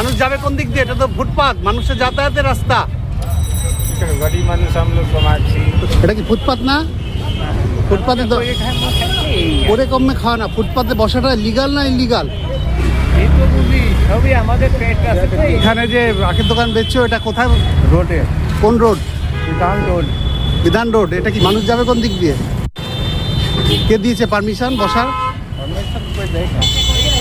মানুষ যাবে কোন দিক দিয়ে? এটা তো ফুটপাথ মানুষের যাতায়াতের রাস্তা। এটা কি ফুটপাথ না? ফুটপাথে ওরকম খাওয়া না ফুটপাথে বসাটা লিগাল না ইলিগাল এখানে যে আখের দোকান বেচছো এটা কোথায়? রোডে। কোন রোড? বিধান রোড। বিধান রোড এটা কি মানুষ যাবে কোন দিক দিয়ে? কে দিয়েছে পারমিশন বসার? পারমিশন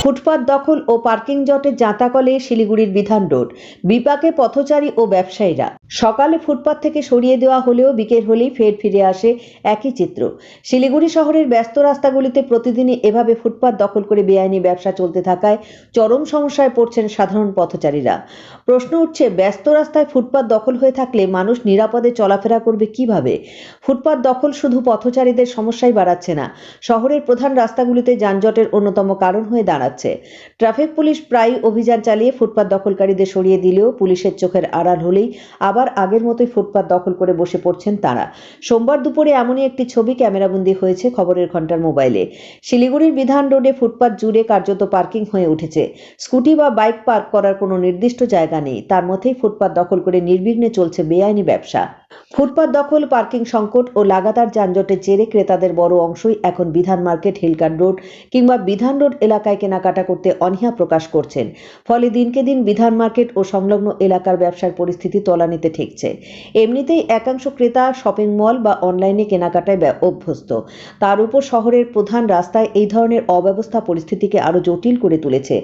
ফুটপাত দখল ও পার্কিং জটে জাঁতাকলে শিলিগুড়ির বিধান রোড। বিপাকে পথচারী ও ব্যবসায়ীরা। সকালে ফুটপাত থেকে সরিয়ে দেওয়া হলেও বিকেল হলেই ফের ফিরে আসে একই চিত্র। শিলিগুড়ি শহরের ব্যস্ত রাস্তাগুলিতে প্রতিদিনই এভাবে ফুটপাত দখল করে বেআইনি ব্যবসা চলতে থাকায় চরম সমস্যায় পড়ছেন সাধারণ পথচারীরা। প্রশ্ন উঠছে, ব্যস্ত রাস্তায় ফুটপাত দখল হয়ে থাকলে মানুষ নিরাপদে চলাফেরা করবে কীভাবে? ফুটপাত দখল শুধু পথচারীদের সমস্যাই বাড়াচ্ছে না। শহরের প্রধান রাস্তাগুলিতে যানজটের অন্যতম কারণ হয়ে দাঁড়াচ্ছে। ট্রাফিক পুলিশ প্রায়ই অভিযান চালিয়ে ফুটপাত দখলকারীদের সরিয়ে দিলেও পুলিশের চোখের আড়াল হলেই আবার আগের মতোই ফুটপাত দখল করে বসে পড়ছেন তারা। সোমবার দুপুরে এমনই একটি ছবি ক্যামেরাবন্দি হয়েছে খবরের ঘণ্টার মোবাইলে। শিলিগুড়ির বিধান রোডে ফুটপাত জুড়ে কার্যত পার্কিং হয়ে উঠেছে। স্কুটি বা বাইক পার্ক করার কোনো নির্দিষ্ট জায়গা নেই। তার মধ্যেই ফুটপাত দখল করে নির্বিঘ্নে চলছে বেআইনি ব্যবসা। ফুটপাত দখল, পার্কিং সংকট ও লাগাতার যানজটের জেরে ক্রেতাদের বড় অংশই এখন বিধান মার্কেট, হিলকার রোড কিংবা বিধান রোড এলাকায় কেনাকাটা করতে অনীহা প্রকাশ করছেন। ফলে দিনকে দিন বিধান মার্কেট ও সংলগ্ন এলাকার ব্যবসার পরিস্থিতি তলানিতে ঠেকছে। এমনিতেই একাংশ ক্রেতা শপিং মল বা অনলাইনে কেনাকাটায় অভ্যস্ত। তার উপর শহরের প্রধান রাস্তায় এই ধরনের অব্যবস্থা পরিস্থিতিকে আরও জটিল করে তুলেছে।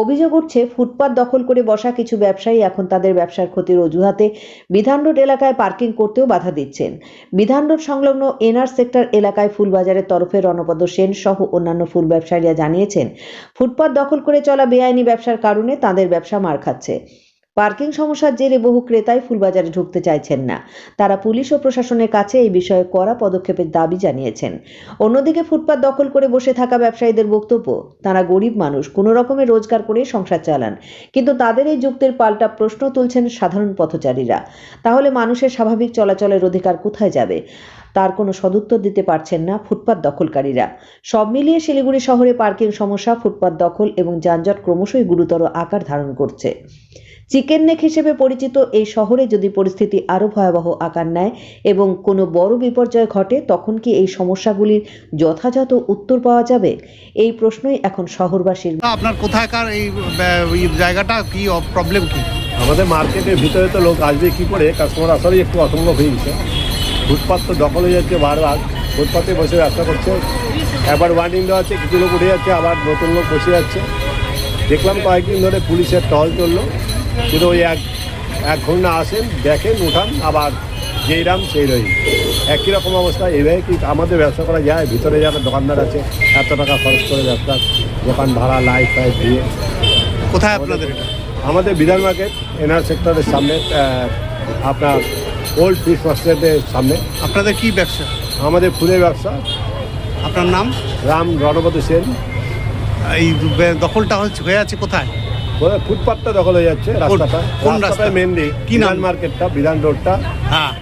অভিযোগ উঠছে, ফুটপাত দখল করে বসা কিছু ব্যবসায়ী এখন তাদের ব্যবসার ক্ষতির অজুহাতে বিধান রোড এলাকায় পার্কিং করতেও বাধা দিচ্ছেন। বিধান রোড সংলগ্ন এনআর সেক্টর এলাকায় ফুলবাজারের তরফে রণপদ সেন সহ অন্যান্য ফুল ব্যবসায়ীরা জানিয়েছেন, ফুটপাত দখল করে চলা বেআইনি ব্যবসার কারণে তাদের ব্যবসা মার খাচ্ছে। পার্কিং সমস্যার জেরে বহু ক্রেতাই ফুলবাজারে ঢুকতে চাইছেন না। তারা পুলিশ ও প্রশাসনের কাছে এই বিষয়ে কড়া পদক্ষেপের দাবি জানিয়েছেন। অন্যদিকে ফুটপাত দখল করে বসে থাকা ব্যবসায়ীদের বক্তব্য, তারা গরিব মানুষ, কোনো রকমের রোজগার করে সংসার চালান। কিন্তু তাদের এই যুক্তির পাল্টা প্রশ্ন তুলছেন সাধারণ পথচারীরা। তাহলে মানুষের স্বাভাবিক চলাচলের অধিকার কোথায় যাবে? তার কোনো সদুত্তর দিতে পারছেন না ফুটপাত দখলকারীরা। সব মিলিয়ে শিলিগুড়ি শহরে পার্কিং সমস্যা, ফুটপাত দখল এবং যানজট ক্রমশই গুরুতর আকার ধারণ করছে। চিকেন নেক হিসেবে পরিচিত এই শহরে যদি পরিস্থিতি আরও ভয়াবহ আকার নেয় এবং কোনো বড় বিপর্যয় ঘটে তখন কি এই সমস্যাগুলির যথাযথ উত্তর পাওয়া যাবে? এই প্রশ্নই এখন শহরবাসীর। আপনার কোথায়কার এই এই জায়গাটা কি প্রবলেম কি? আমাদের মার্কেটের ভিতরে তো লোক আসবে কি করে? কাস্টমার আসারই একটু অসম্ভব হয়ে গেছে। ফুটপাত তো দখল হয়ে যাচ্ছে বারবার। ফুটপাতে বসে ব্যবসা করছে। একবার ওয়ার্নিং দেওয়া আছে কিছু লোক উঠে যাচ্ছে আবার নতুন লোক বসে যাচ্ছে। দেখলাম কয়েকদিন ধরে পুলিশের টহল চলল। কিন্তু ওই এক এক ঘণ্টা আসেন দেখেন উঠান আবার যেই রাম সেই রই একই রকম অবস্থা এইভাবে কি আমাদের ব্যবসা করা যায়? ভিতরে যারা দোকানদার আছে এত টাকা খরচ করে ব্যবসা দোকান ভাড়া লাইট ফাইট দিয়ে। কোথায় আপনাদের? এটা আমাদের বিধান মার্কেট এনআর সেক্টরের সামনে আপনার ওল্ড ফিশ মার্কেটের সামনে। আপনাদের কি ব্যবসা? আমাদের ফুলের ব্যবসা। আপনার নাম? রাম রণপত সেন। এই দখলটা হচ্ছে হয়ে আছে কোথায়? ফুটপাথটা দখল হয়ে যাচ্ছে রাস্তাটা। কোন রাস্তা? রাস্তাটা মেনলি? বিধান মার্কেটটা বিধান রোডটা। হ্যাঁ।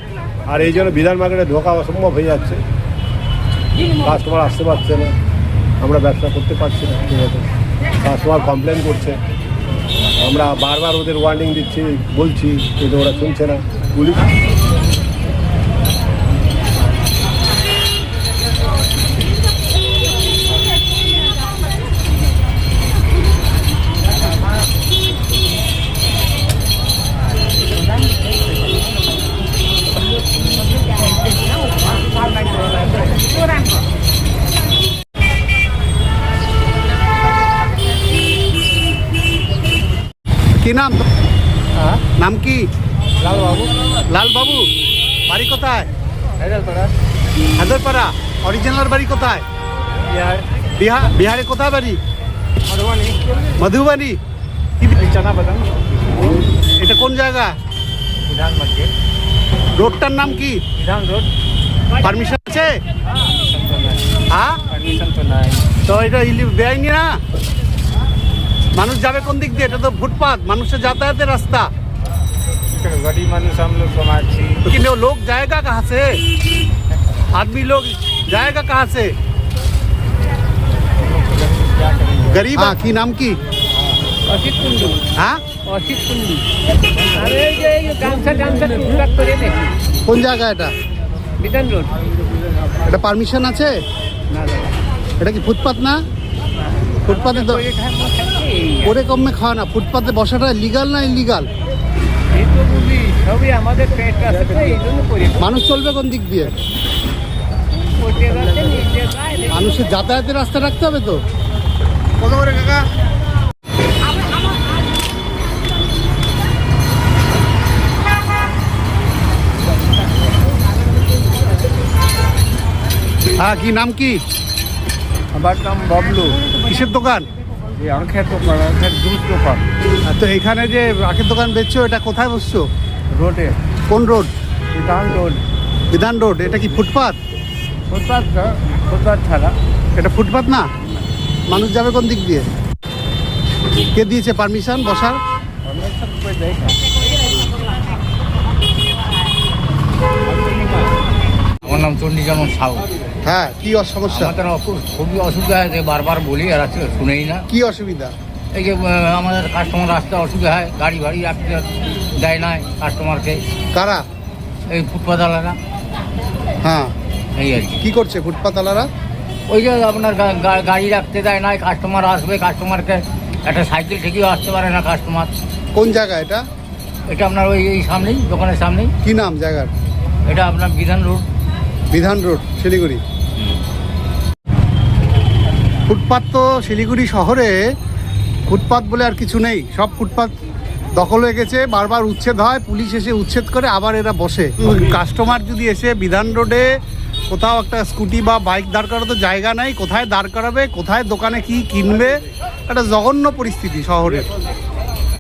আর এই জন্য বিধান মার্কেটে ঢোকা অসম্ভব হয়ে যাচ্ছে। কাস্টমার আসতে পারছে না। আমরা ব্যবসা করতে পারছি না। ঠিক আছে কাস্টমার কমপ্লেন করছে। আমরা বারবার ওদের ওয়ার্নিং দিচ্ছি বলছি কিন্তু ওরা শুনছে না। পুলিশ কি নাম? হ্যাঁ? নাম কি? লাল বাবু লাল বাবু বাড়ি কোথায়? হায়দরপাড়া অরিজিনাল বাড়ি কোথায়? বিহার। বিহার বিহারে কোথায় বাড়ি? মধুবনী। মধুবাড়ি কি চানা বাদাম এটা কোন জায়গা? বিধান মার্কেট রোডটার নাম কি? বিধান রোড। পারমিশন আছে? পারমিশন তো হ্যাঁ? পারমিশন তো নাই। তো এটা বেআইনি না? মানুষ যাবে কোন দিক দিয়ে? এটা তো ফুটপাথ মানুষের যাতায়াতের রাস্তা। गरीब मानुष हम लोग समाज লোক জায়গা वो আছে जाएगा कहाँ से आदमी लोग অসিত কুন্ডু। হ্যাঁ? অসিত কুন্ডু। আরে এই যে গামছা টুকটাক করে নে কোন জায়গা এটা? বিধান রোড। এটা পারমিশন আছে? না এটা কি ফুটপাত না? ফুটপাতে তো করে কমে খাওয়া না ফুটপাতে বসাটা লিগাল না ইলিগাল এই তো আমাদের পেট এই জন্য মানুষ চলবে কোন দিক দিয়ে। মানুষের যাতায়াতের রাস্তা রাখতে হবে তো। কত করে কাকা? হ্যাঁ কি নাম কি? আমার নাম বাবলু। কিসের দোকান? এই আখের দোকান আখের দুধ দোকান। আর তো এখানে যে আখের দোকান বেচছো এটা কোথায় বসছো? রোডে। কোন রোড? বিধান রোড। বিধান রোড এটা কি ফুটপাত? ফুটপাথ ফুটপাথ ছাড়া। এটা ফুটপাথ না? মানুষ যাবে কোন দিক দিয়ে? কে দিয়েছে পারমিশন বসার? অনেক সব করে দেয় আমার নাম চণ্ডীচরণ সাউ হ্যাঁ কি সমস্যা? আমাদের খুবই অসুবিধা আছে বারবার বলি আর শুনেই না। কি অসুবিধা? এই যে আমাদের কাস্টমার রাস্তা অসুবিধা হয় গাড়ি ভাড়ি রাখতে দেয় না কাস্টমারকে কারা? এই ফুটপাতালারা। হ্যাঁ। এই আর কি। কি করছে ফুটপাতালারা? ওই যে আপনার গাড়ি রাখতে দেয় না কাস্টমার আসবে কাস্টমারকে একটা সাইকেল থেকেও আসতে পারে না কাস্টমার কোন জায়গা এটা? এটা আপনার ওই এই সামনেই দোকানের সামনেই। কি নাম জায়গার? এটা আপনার বিধান রোড। বিধান রোড, শিলিগুড়ি। ফুটপাত তো শিলিগুড়ি শহরে, ফুটপাত বলে আর কিছু নেই। সব ফুটপাত দখল হয়ে গেছে, বারবার উচ্ছেদ হয়, পুলিশ এসে উচ্ছেদ করে, আবার এরা বসে। কাস্টমার যদি এসে বিধান রোডে কোথাও একটা স্কুটি বা বাইক দাঁড় করাতে জায়গা নাই, কোথায় দাঁড় করাবে, কোথায় দোকানে কি কিনবে, একটা জঘন্য পরিস্থিতি শহরের।